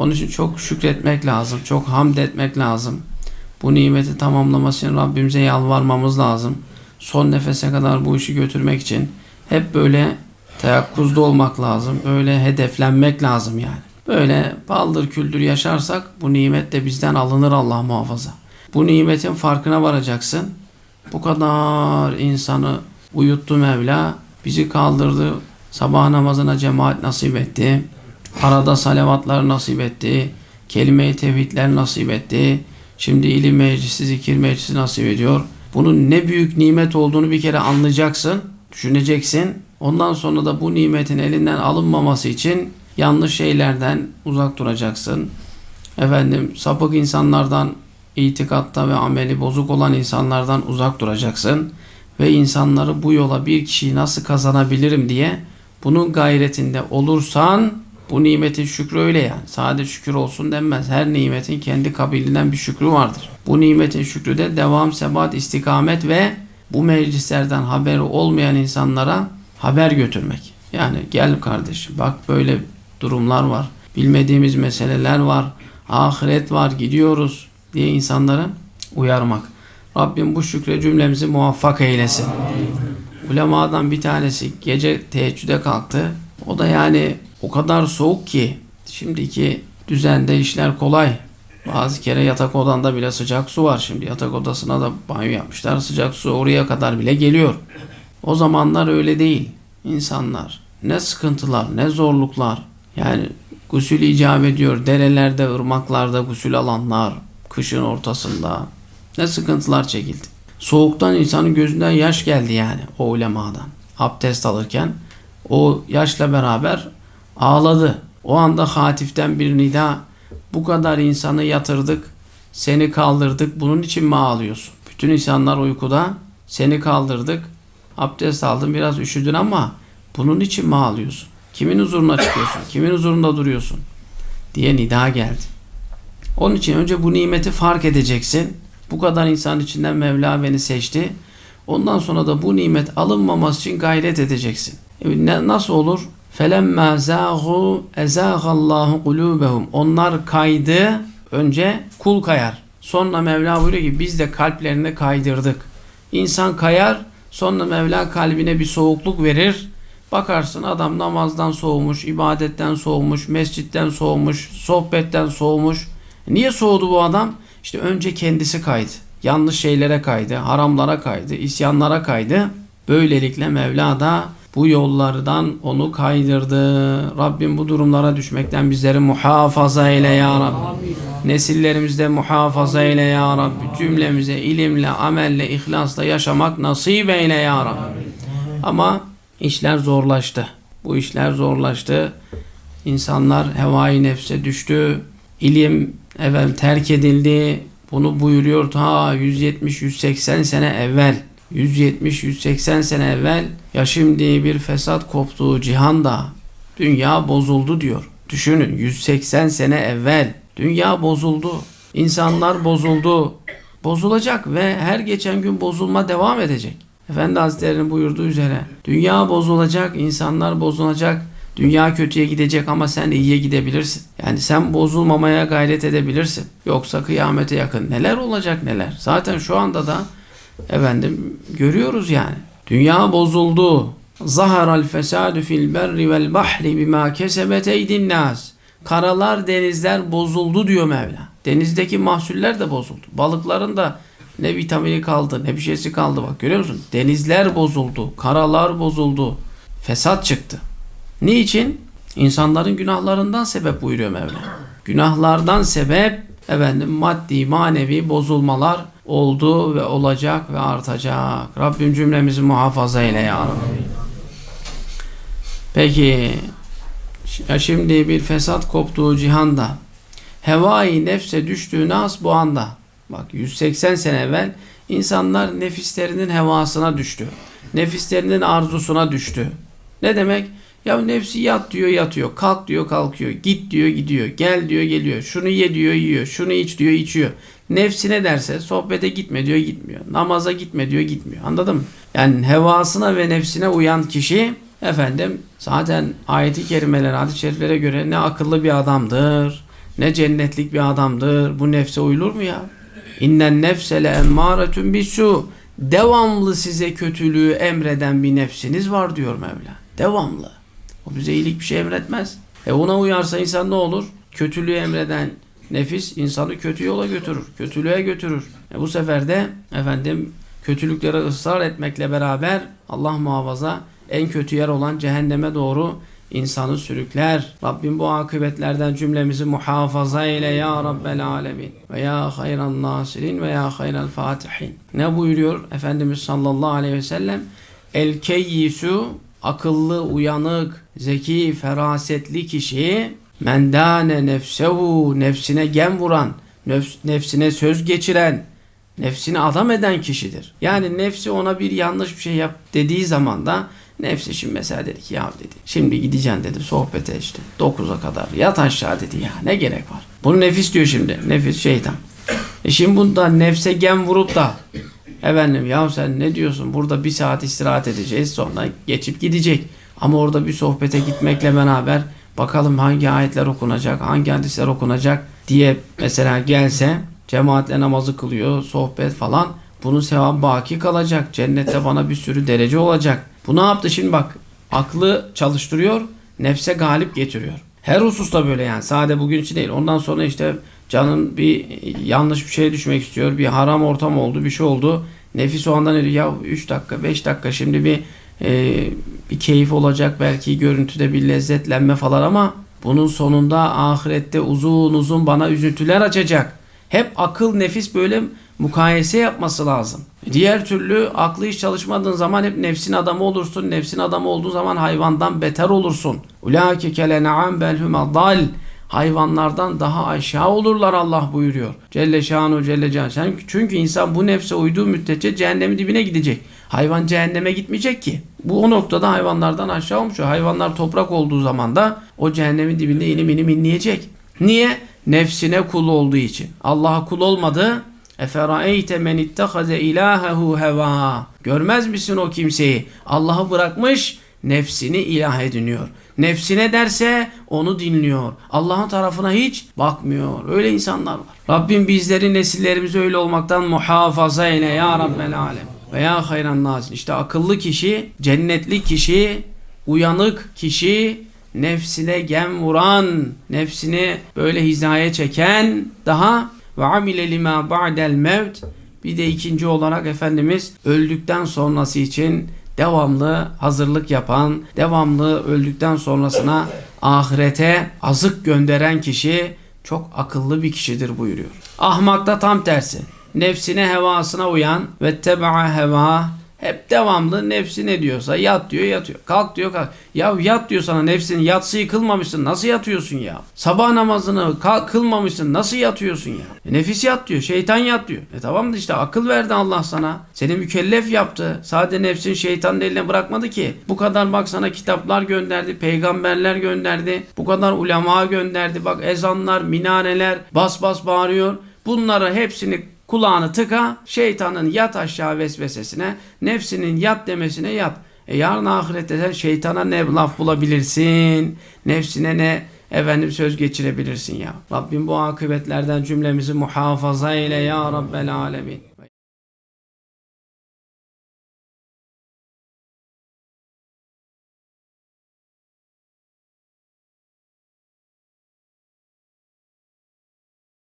Onun için çok şükretmek lazım. Çok hamd etmek lazım. Bu nimeti tamamlaması için Rabbimize yalvarmamız lazım. Son nefese kadar bu işi götürmek için hep böyle teyakkuzda olmak lazım. Böyle hedeflenmek lazım yani. Böyle baldır küldür yaşarsak bu nimet de bizden alınır Allah muhafaza. Bu nimetin farkına varacaksın. Bu kadar insanı uyuttu Mevla. Bizi kaldırdı. Sabah namazına cemaat nasip etti. Arada salavatlar nasip etti. Kelime-i tevhidler nasip etti. Şimdi ilim meclisi, zikir meclisi nasip ediyor. Bunun ne büyük nimet olduğunu bir kere anlayacaksın, düşüneceksin. Ondan sonra da bu nimetin elinden alınmaması için yanlış şeylerden uzak duracaksın. Efendim sapık insanlardan, itikatta ve ameli bozuk olan insanlardan uzak duracaksın. Ve insanları bu yola bir kişiyi nasıl kazanabilirim diye bunun gayretinde olursan bu nimetin şükrü öyle yani. Sadece şükür olsun denmez. Her nimetin kendi kabilinden bir şükrü vardır. Bu nimetin şükrü de devam, sebat, istikamet ve bu meclislerden haberi olmayan insanlara haber götürmek. Yani gel kardeşim bak böyle durumlar var. Bilmediğimiz meseleler var. Ahiret var gidiyoruz diye insanları uyarmak. Rabbim bu şükre cümlemizi muvaffak eylesin. Ulemadan bir tanesi gece teheccüde kalktı. O da yani o kadar soğuk ki şimdiki düzende işler kolay. Bazı kere yatak odanda bile sıcak su var. Şimdi yatak odasına da banyo yapmışlar. Sıcak su oraya kadar bile geliyor. O zamanlar öyle değil. İnsanlar ne sıkıntılar ne zorluklar. Yani gusül icap ediyor. Derelerde, ırmaklarda gusül alanlar. Kışın ortasında. Ne sıkıntılar çekildi. Soğuktan insanın gözünden yaş geldi yani o ulemadan. Abdest alırken o yaşla beraber ağladı. O anda hatiften bir nida bu kadar insanı yatırdık, seni kaldırdık, bunun için mi ağlıyorsun? Bütün insanlar uykuda, seni kaldırdık, abdest aldın, biraz üşüdün ama bunun için mi ağlıyorsun? Kimin huzuruna çıkıyorsun? Kimin huzurunda duruyorsun? Diye nida geldi. Onun için önce bu nimeti fark edeceksin. Bu kadar insan içinden Mevla beni seçti. Ondan sonra da bu nimet alınmaması için gayret edeceksin. E, nasıl olur? فَلَمَّا زَاغُوا اَزَاغَ اللّٰهُ قُلُوبَهُمْ Onlar kaydı, önce kul kayar. Sonra Mevla buyuruyor ki biz de kalplerini kaydırdık. İnsan kayar, sonra Mevla kalbine bir soğukluk verir. Bakarsın adam namazdan soğumuş, ibadetten soğumuş, mescitten soğumuş, sohbetten soğumuş. Niye soğudu bu adam? İşte önce kendisi kaydı. Yanlış şeylere kaydı, haramlara kaydı, isyanlara kaydı. Böylelikle Mevla da bu yollardan onu kaydırdı. Rabbim bu durumlara düşmekten bizleri muhafaza eyle ya Rabbi. Nesillerimizde muhafaza eyle ya Rabbi. Cümlemize ilimle, amelle, ihlasla yaşamak nasip eyle ya Rabbi. Ama işler zorlaştı. Bu işler zorlaştı. İnsanlar hevai nefse düştü. İlim efendim terk edildi. Bunu buyuruyor ta 170-180 sene evvel. 170-180 sene evvel ya şimdi bir fesat koptuğu cihanda dünya bozuldu diyor. Düşünün 180 sene evvel dünya bozuldu. İnsanlar bozuldu. Bozulacak ve her geçen gün bozulma devam edecek. Efendi Hazretleri'nin buyurduğu üzere dünya bozulacak, insanlar bozulacak, dünya kötüye gidecek ama sen iyiye gidebilirsin. Yani sen bozulmamaya gayret edebilirsin. Yoksa kıyamete yakın neler olacak neler. Zaten şu anda da efendim görüyoruz yani. Dünya bozuldu. Zaharal fesadu fil berri vel bahri bima kesebet eydin nas. Karalar denizler bozuldu diyor Mevla. Denizdeki mahsuller de bozuldu. Balıkların da ne vitamini kaldı ne bir şeysi kaldı bak görüyor musun? Denizler bozuldu. Karalar bozuldu. Fesat çıktı. Niçin? İnsanların günahlarından sebep buyuruyor Mevla. Günahlardan sebep efendim maddi manevi bozulmalar oldu ve olacak ve artacak. Rabbim cümlemizi muhafaza eyle ya Rabbi. Peki şimdi bir fesat koptuğu cihanda hevai nefse düştüğü nas bu anda. Bak 180 sene evvel insanlar nefislerinin hevasına düştü. Nefislerinin arzusuna düştü. Ne demek? Ya nefsi yat diyor yatıyor. Kalk diyor kalkıyor. Git diyor gidiyor. Gel diyor geliyor. Şunu ye diyor yiyor. Şunu iç diyor içiyor. Nefsi ne derse sohbete gitme diyor gitmiyor. Namaza gitme diyor gitmiyor. Anladın mı? Yani hevasına ve nefsine uyan kişi efendim zaten ayeti kerimeler hadis-i şeriflere göre ne akıllı bir adamdır Ne cennetlik bir adamdır. Bu nefse uyulur mu ya? İnnen nefsele emmâretun bisu. Devamlı size kötülüğü emreden bir nefsiniz var diyor Mevla. Devamlı. O bize iyilik bir şey emretmez. E ona uyarsa insan ne olur? Kötülüğü emreden nefis insanı kötü yola götürür. Kötülüğe götürür. E bu sefer de efendim kötülüklere ısrar etmekle beraber Allah muhafaza en kötü yer olan cehenneme doğru insanı sürükler. Rabbim bu akıbetlerden cümlemizi muhafaza eyle ya Rabbel alemin. Ve ya hayran nasirin ve ya hayral fatihin. Ne buyuruyor Efendimiz sallallahu aleyhi ve sellem? El keyyisu akıllı, uyanık, zeki, ferasetli kişi mendane nefsehu nefsine gem vuran, nefs- nefsine söz geçiren, nefsini adam eden kişidir. Yani nefsi ona bir yanlış bir şey yap dediği zaman da nefsi şimdi mesela dedi ki ya dedi şimdi gideceksin dedi sohbete işte 9'a kadar yat aşağı dedi ya ne gerek var. Bunu nefis diyor şimdi. Nefis şeytan. E şimdi bunda nefse gem vurup da efendim ya sen ne diyorsun burada bir saat istirahat edeceğiz sonra geçip gidecek. Ama orada bir sohbete gitmekle beraber bakalım hangi ayetler okunacak, hangi hadisler okunacak diye mesela gelse cemaatle namazı kılıyor, sohbet falan bunun sevabı baki kalacak. Cennette bana bir sürü derece olacak. Bu ne yaptı şimdi bak aklı çalıştırıyor, nefse galip getiriyor. Her hususta böyle yani. Sade bugün için değil. Ondan sonra işte canın bir yanlış bir şeye düşmek istiyor. Bir haram ortam oldu, bir şey oldu. Nefis o anda ne diyor? Ya 3 dakika, 5 dakika şimdi bir e, bir keyif olacak belki görüntüde bir lezzetlenme falan ama bunun sonunda ahirette uzun uzun bana üzüntüler açacak. Hep akıl nefis böyle mukayese yapması lazım. Diğer türlü aklı hiç çalışmadığın zaman hep nefsin adamı olursun. Nefsin adamı olduğu zaman hayvandan beter olursun. Ulaike kelen'am belhum dal. Hayvanlardan daha aşağı olurlar Allah buyuruyor. Celle şanu celle can. Sen, çünkü insan bu nefse uyduğu müddetçe cehennemin dibine gidecek. Hayvan cehenneme gitmeyecek ki. Bu o noktada hayvanlardan aşağı olmuş. Hayvanlar toprak olduğu zaman da o cehennemin dibinde inim inim inleyecek. Niye? Nefsine kul olduğu için. Allah'a kul olmadı. Eferaeyte men ittahaze ilahehu heva. Görmez misin o kimseyi? Allah'ı bırakmış, nefsini ilah ediniyor. Nefsine derse onu dinliyor. Allah'ın tarafına hiç bakmıyor. Öyle insanlar var. Rabbim bizleri nesillerimizi öyle olmaktan muhafaza eyle ya Rabbel alem. Ve ya hayran nazil. İşte akıllı kişi, cennetli kişi, uyanık kişi, nefsine gem vuran, nefsini böyle hizaya çeken, daha ve amile lima ba'del mevt bir de ikinci olarak Efendimiz öldükten sonrası için devamlı hazırlık yapan, devamlı öldükten sonrasına ahirete azık gönderen kişi çok akıllı bir kişidir buyuruyor. Ahmak da tam tersi. Nefsine hevasına uyan ve teba'a heva hep devamlı nefsi ne diyorsa yat diyor yatıyor. Kalk diyor kalk. Ya yat diyor sana nefsin yatsıyı kılmamışsın nasıl yatıyorsun ya? Sabah namazını kalk, kılmamışsın nasıl yatıyorsun ya? E, nefis yat diyor şeytan yat diyor. E tamam da işte akıl verdi Allah sana. Seni mükellef yaptı. Sadece nefsin şeytanın eline bırakmadı ki. Bu kadar bak sana kitaplar gönderdi. Peygamberler gönderdi. Bu kadar ulema gönderdi. Bak ezanlar, minareler bas bas bağırıyor. Bunları hepsini kulağını tıka, şeytanın yat aşağı vesvesesine, nefsinin yat demesine yat. E yarın ahirette sen şeytana ne laf bulabilirsin, nefsine ne efendim söz geçirebilirsin ya. Rabbim bu akıbetlerden cümlemizi muhafaza eyle ya Rabbel alemin.